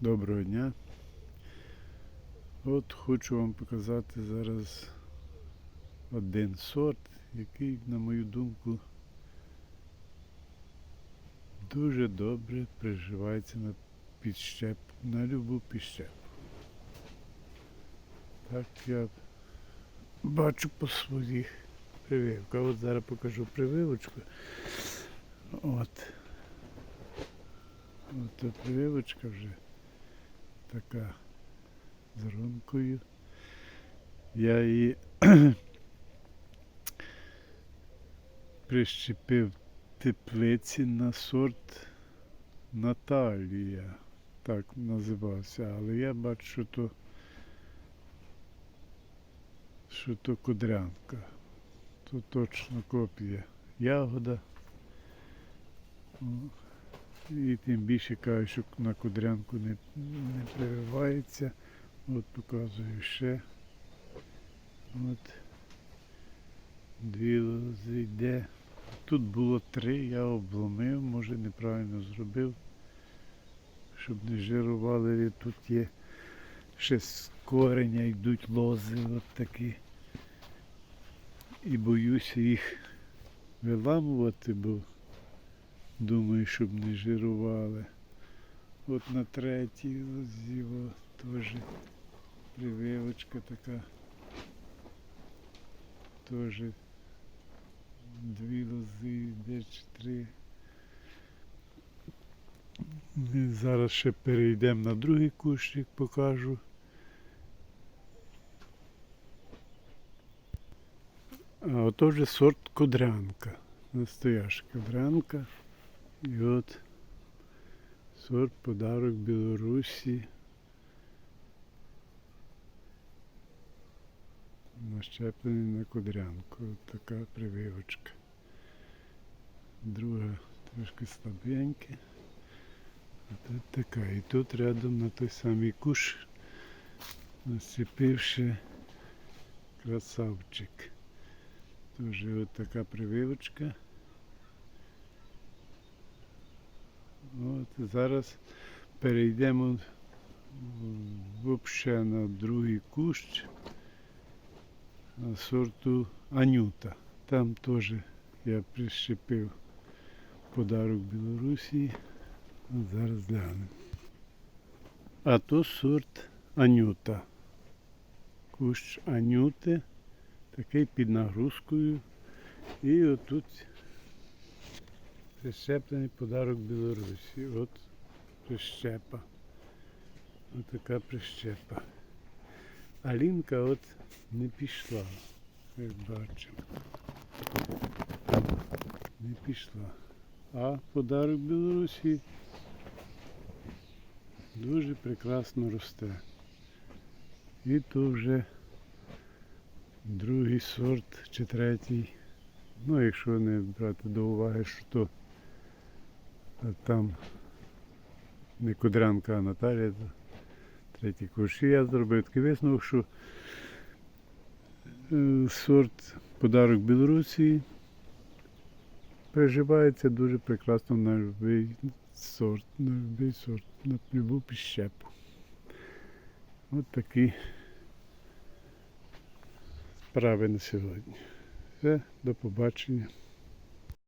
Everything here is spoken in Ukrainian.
Доброго дня. От хочу вам показати зараз один сорт, який, на мою думку, дуже добре приживається на підщеп, на любу підщепу. Так я бачу по своїх прививках. От зараз покажу прививочку. От. От прививочка вже така з ронкою. Я її прищепив теплиці на сорт Наталія. Так називався, але я бачу, що то, що то кудрянка. То точно копія ягода. І тим більше кажу, що на кудрянку не, не прививається. От показую ще. От. Дві лози йде. Тут було три, я обломив, може неправильно зробив, щоб не жирували. Тут є ще з кореня йдуть лози от такі. І боюся їх виламувати, бо Думаю, щоб не жирували. От на третій лозі теж прививочка така. Теж дві лози, де чи три. Ми зараз ще перейдемо на другий кущик, покажу. А ото вже сорт кудрянка. Настояща кудрянка. І от сорт подарок Білорусі. Нащеплений на кудрянку. От така прививочка. Друга трошки слабенька. А тут така. І тут рядом на той самий куш насипивши красавчик. Тоже от така прививочка. От зараз перейдемо взагалі на другий кущ сорту Анюта. Там теж я прищепив подарок Білорусі. От зараз глянемо. А то сорт Анюта. Кущ Анюти, такий під нагрузкою. І отут Прищеплений подарок Білорусі. От прищепа. Ось така прищепа. А лінка от не пішла, як бачимо. Не пішла. А подарок Білорусі дуже прекрасно росте. І то вже другий сорт чи третій. Ну, якщо не брати до уваги, що то а там не Кудрянка, а Наталія. Третій курс. І я зробив такий висновок, що е, сорт подарок Білорусі переживається дуже прекрасно на будь-який сорт, на будь-який сорт, на любу піщепу. От такі справи на сьогодні. Все, до побачення.